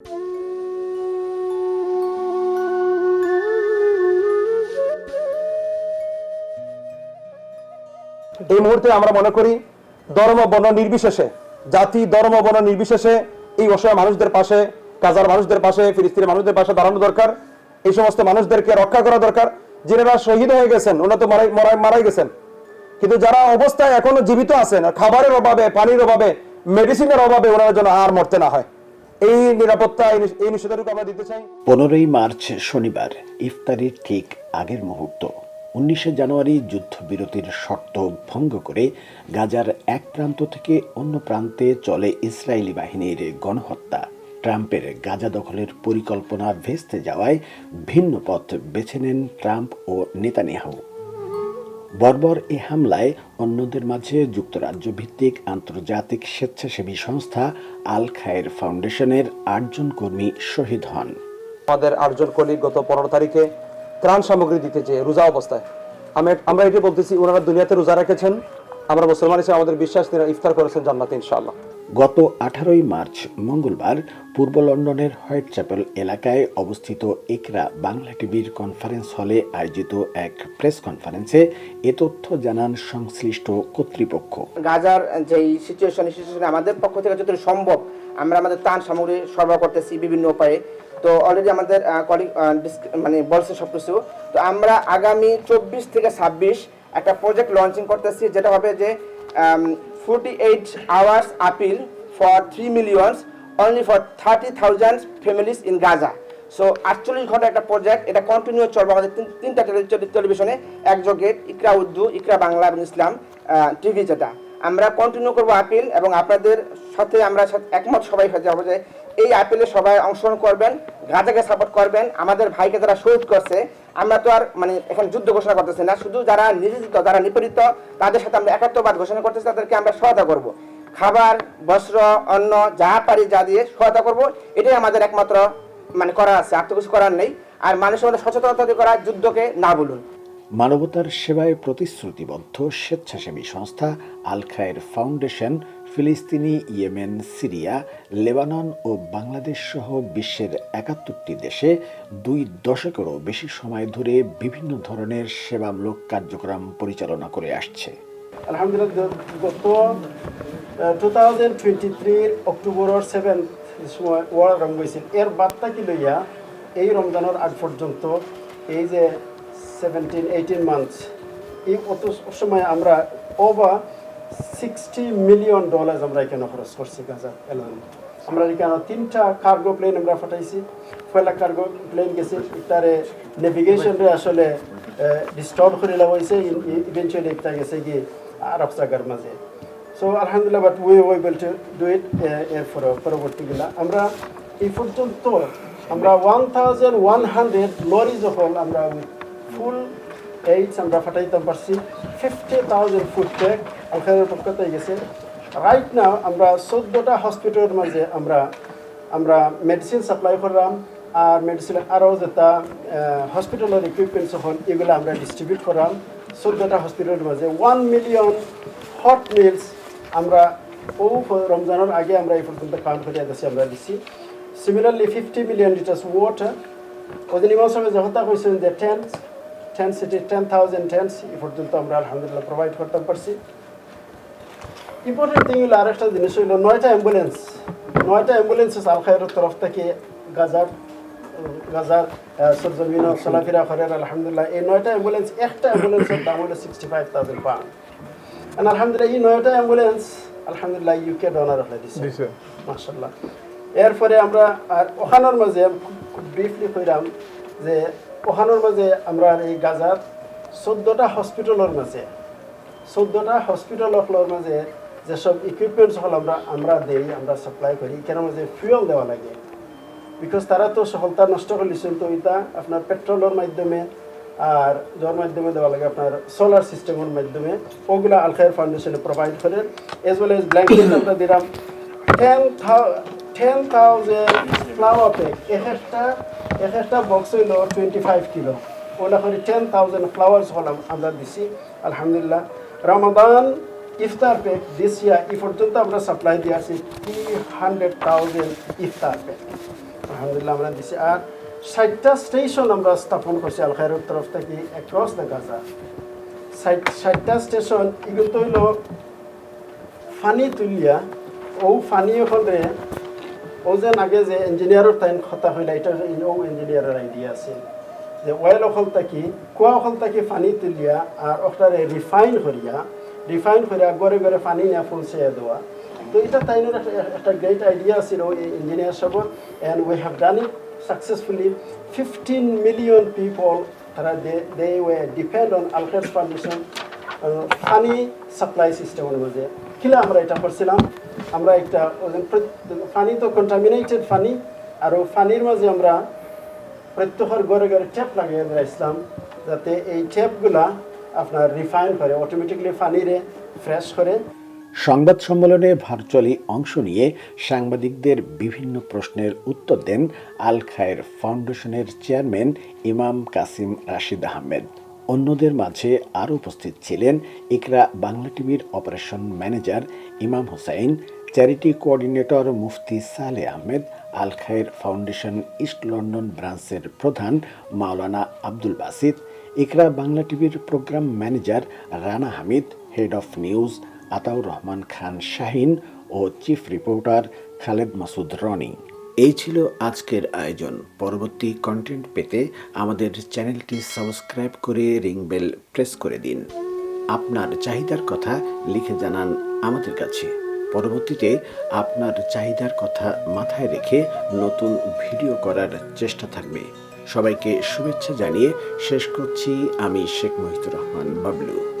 এই মুহূর্তে আমরা মনে করি ধর্ম, বর্ণ নির্বিশেষে, জাতি, ধর্ম, বর্ণ নির্বিশেষে এই অসহায় মানুষদের পাশে গাজার মানুষদের পাশে ফিলিস্তিনের মানুষদের পাশে দাঁড়ানো দরকার। এই সমস্ত মানুষদেরকে রক্ষা করা দরকার। যিনারা শহীদ হয়ে গেছেন ওনারা তো মারাই গেছেন। কিন্তু যারা অবস্থায় এখনও জীবিত আছেন, খাবারের অভাবে, পানির অভাবে মেডিসিনের অভাবে ওনারা যেন আর মরতে না হয়। এই নিরাপত্তা, এই নিষেধাজ্ঞা আমরা দিতে চাই। পনেরোই মার্চ শনিবার, ইফতারির ঠিক আগের মুহূর্ত। উনিশে জানুয়ারি যুদ্ধবিরতির শর্ত ভঙ্গ করে গাজার এক প্রান্ত থেকে অন্য প্রান্তে চলে ইসরায়েলি বাহিনীর গণহত্যা। ট্রাম্পের গাজা দখলের পরিকল্পনা ভেস্তে যাওয়ায় ভিন্ন পথ বেছে নেন ট্রাম্প ও নেতানিয়াহু। বর্বর এ হামলায় অন্যদের মাঝে যুক্তরাজ্য ভিত্তিক আন্তর্জাতিক স্বেচ্ছাসেবী সংস্থা আল খায়ের ফাউন্ডেশনের আটজন কর্মী শহীদ হন। আমাদের আটজন কলিগ গত পনেরো তারিখে ত্রাণ সামগ্রী দিতে চেয়ে রোজা অবস্থায়। আমি আমরা এটি বলতেছি, ওনারা দুনিয়াতে রোজা রেখেছেন। আমরা মুসলমান হিসেবে আমাদের বিশ্বাস ইফতার করেছেন জান্নাতে, ইনশাআল্লাহ। গত আঠারোই মার্চ মঙ্গলবার পূর্ব লন্ডনের হোয়াইট চ্যাপেল এলাকায় অবস্থিত একরা বাংলা টিভির কনফারেন্স হলে আয়োজিত এক প্রেস কনফারেন্সে এ তথ্য জানান সংশ্লিষ্ট কর্তৃপক্ষ। গাজার যেই সিচুয়েশন সিচুয়েশনে আমাদের পক্ষ থেকে যতটুকু সম্ভব আমরা আমাদের ত্রাণ সামগ্রী সরবরাহ করতেছি বিভিন্ন উপায়ে। তো অলরেডি আমাদের মানে বলছে সব কিছু তো আমরা আগামী চব্বিশ থেকে ছাব্বিশ একটা প্রজেক্ট লঞ্চিং করতেছি, যেটা হবে যে forty eight appeal for for three millions only for thirty in Gaza. So আটচল্লিশ ঘণ্টা একটা প্রজেক্ট এটা কন্টিনিউ চলবে আমাদের তিন- তিনটা টেলি- টেলি- টেলিভিশনে একযোগে ইকরা উর্দু, ইকরা বাংলা এবং ইসলাম টিভি যেটা আমরা কন্টিনিউ করব আপিল এবং আপনাদের সাথে আমরা একমত সবাই হয়ে যাব যে এই আপিলে সবাই অংশগ্রহণ করবেন গাজাকে সাপোর্ট করবেন, আমাদের ভাইকে যারা শহীদ করছে, আমরা তো আর মানে এখন যুদ্ধ ঘোষণা করতেছি না, শুধু যারা নির্যাতিত, যারা নিপীড়িত, তাদের সাথে আমরা একাত্মবাদ ঘোষণা করতেছি, তাদেরকে আমরা সহায়তা করব। খাবার, বস্ত্র, অন্ন, যা পারি যা দিয়ে সহায়তা করব, এটাই আমাদের একমাত্র মানে করা আছে, আর তো কিছু করার নেই। আর মানুষের মধ্যে সচেতনতা করা, যুদ্ধকে না বলুন। মানবতার সেবায় প্রতিশ্রুতিবদ্ধ স্বেচ্ছাসেবী সংস্থা আল খায়ের ফাউন্ডেশন, ফিলিস্তিনি, ইয়েমেন, সিরিয়া, লেবানন ও বাংলাদেশ সহ বিশ্বের একাত্তরটি দেশে দুই দশকেরও বেশি সময় ধরে বিভিন্ন ধরনের সেবামূলক কার্যক্রম পরিচালনা করে আসছে। আলহামদুলিল্লাহ, গত টু থাউজেন্ড টুৱেণ্টি থ্ৰীৰ অক্টোবৰৰ ছেভেন সময় ৱৰ্ল্ড ৰং গৈছিল ইয়াৰ বাৰ্তা কি লইয়া এই ৰমজানৰ আগ পর্যন্ত এই যে সেভেন্টিন এইটিন মান্থস এই অত সময় আমরা ওভার সিক্সটি মিলিয়ন ডলার আমরা এখানে খরচ করছি গাজা এলান আমরা এখানে তিনটা কার্গো প্লেন আমরা ফাটাইছি পয়লা কার্গো প্লেন গেছে তারে নেভিগেশনরে আসলে ডিস্টার্ব করে দেওয়া হয়েছে ইভেনচুয়ালি একটা গেছে কি আরব সাগর মাঝে। সো আলহামদুলিল্লাহ but we were able to do it এর পরবর্তীগুলা। আমরা এই পর্যন্ত, আমরা one thousand one hundred lorry যখন আমরা ফুল এইডস আমরা ফাটাইতে পারছি। ফিফটি থাউজেন্ড ফুড ট্যাগ পক্ষতে গেছে। রাইট নাও আমরা চোদ্দোটা হসপিটালের মাঝে আমরা আমরা মেডিসিন সাপ্লাই করলাম আর মেডিসিন আরও যেটা হসপিটালের ইকুইপমেন্টস হল এগুলো আমরা ডিস্ট্রিবিউট করলাম চোদ্দোটা হসপিটালের মাঝে। ওয়ান মিলিয়ন হট মিলস আমরা ও রমজানের আগে আমরা এই পর্যন্ত কাউন্ট করে দিচ্ছি আমরা দিচ্ছি similarly fifty million litres water ওদিন ইমাম সাহেব যহতা কইছেন যে ten ten city ten thousand tents এই পর্যন্ত আমরা আলহামদুলিল্লাহ প্রোভাইড করতে পারছি। ইম্পর্টেন্ট থিং হলো আরেকটা জিনিস হইল নয়টা অ্যাম্বুলেন্স নয়টা অ্যাম্বুলেন্স আল খায়ের তরফ থেকে গাজার গাজার সরজমিন চলাফেরা করেন আলহামদুলিল্লাহ। এই নয়টা অ্যাম্বুলেন্স একটা অ্যাম্বুলেন্সের দাম হলো সিক্সটি ফাইভ থাউজেন্ড পাউন্ড আলহামদুলিল্লাহ এই নয়টা অ্যাম্বুলেন্স আলহামদুলিল্লাহ ইউকে ডোনার হলে দিছে। মাশাল্লাহ এরপরে আমরা আর ওখানোর মাঝে খুব ব্রিফলি কইরাম যে ওখানোর মাঝে আমরা এই গাজার চোদ্দোটা হসপিটালের মাঝে, চোদ্দোটা হসপিটালের মাঝে যেসব ইকুইপমেন্টস হল আমরা আমরা দেই, আমরা সাপ্লাই করি কেন মাঝে ফুয়েল দেওয়া লাগে। বিকজ তারা তো সফলতা নষ্ট করলিছেন তো এটা আপনার পেট্রোলের মাধ্যমে আর যার মাধ্যমে দেওয়া লাগে আপনার সোলার সিস্টেমের মাধ্যমে। ওগুলা আলখায়ের ফাউন্ডেশনে প্রোভাইড করেন এজ ওয়েল এজ ব্ল্যাঙ্কেট আমরা দিলাম ten ten thousand flour pack এক একটা এক একটা বক্স হইল টোয়েন্টি ফাইভ কিলো। ওগুলা করে টেন থাউজেন্ড ফ্লাওয়ার্স হলাম, আমরা দিছি, আলহামদুলিল্লাহ। রমাদান ইফতার প্যাক দিস ইয়ার এই পর্যন্ত আমরা সাপ্লাই দিয়ে আছি থ্রি হান্ড্রেড থাউজেন্ড ইফতার প্যাক আলহামদুলিল্লাহ আমরা দিছি। আর ষাটটা স্টেশন আমরা স্থাপন করছি আল তরফ থেকে অ্যাক্রস দ্য গাজা ষাট ষাটটা স্টেশন এগুলো তো হইল ফানি তুলিয়া, ও ফানি ওখানে ও যেন আগে যে ইঞ্জিনিয়ারের টাইম কথা হইলা এটা ও ইঞ্জিনিয়ারের আইডিয়া আছে। যে অয়েল অকল থাকি কুয়া অকল থাকি পানি তুলিয়া আর ওটারে রিফাইন করিয়া রিফাইন করিয়া গড়ে গড়ে পানি নিয়ে পৌঁছে দেওয়া তো এটা তাইনের একটা গ্রেট আইডিয়া ছিল ইঞ্জিনিয়ার সবর and we have done it successfully fifteen million people তারা they were depend on Alfred foundation পানি সাপ্লাই সিস্টেমের মধ্যে কিলা আমরা এটা করছিলাম আমরা একটা ফানি তো কন্টামিনেটেড ফানি, আর ফানির মাঝে আমরা প্রত্যেকের ঘরে ঘরে ট্যাপ লাগিয়ে দিয়েছিলাম, যাতে এই ট্যাপগুলা আপনার রিফাইন করে অটোমেটিকলি ফানিরে ফ্রেশ করে। সংবাদ সম্মেলনে ভার্চুয়ালি অংশ নিয়ে সাংবাদিকদের বিভিন্ন প্রশ্নের উত্তর দেন আল খায়ের ফাউন্ডেশনের চেয়ারম্যান ইমাম কাসিম রাশিদ আহমেদ। অন্যদের মাঝে আরও উপস্থিত ছিলেন ইকরা বাংলা টিভির অপারেশন ম্যানেজার ইমাম হোসাইন, চ্যারিটি কোঅর্ডিনেটর মুফতি Saleh Ahmed, Al Khair foundation east London ব্রাঞ্চের প্রধান মাওলানা আব্দুল বাসিত ইকরা বাংলা টিভির programme manager Rana Hamid, head of news Ataur Rahman Khan Shahin O chief reporter Khaled Masud Roni. এই ছিল আজকের আয়োজন। পরবর্তী কন্টেন্ট পেতে আমাদের চ্যানেলটি সাবস্ক্রাইব করে রিং বেল প্রেস করে দিন। আপনার চাহিদার কথা লিখে জানান আমাদের কাছে। পরবর্তীতে আপনার চাহিদার কথা মাথায় রেখে নতুন ভিডিও করার চেষ্টা থাকবে। সবাইকে শুভেচ্ছা জানিয়ে শেষ করছি আমি শেখ মহিতুর রহমান, বাবলু।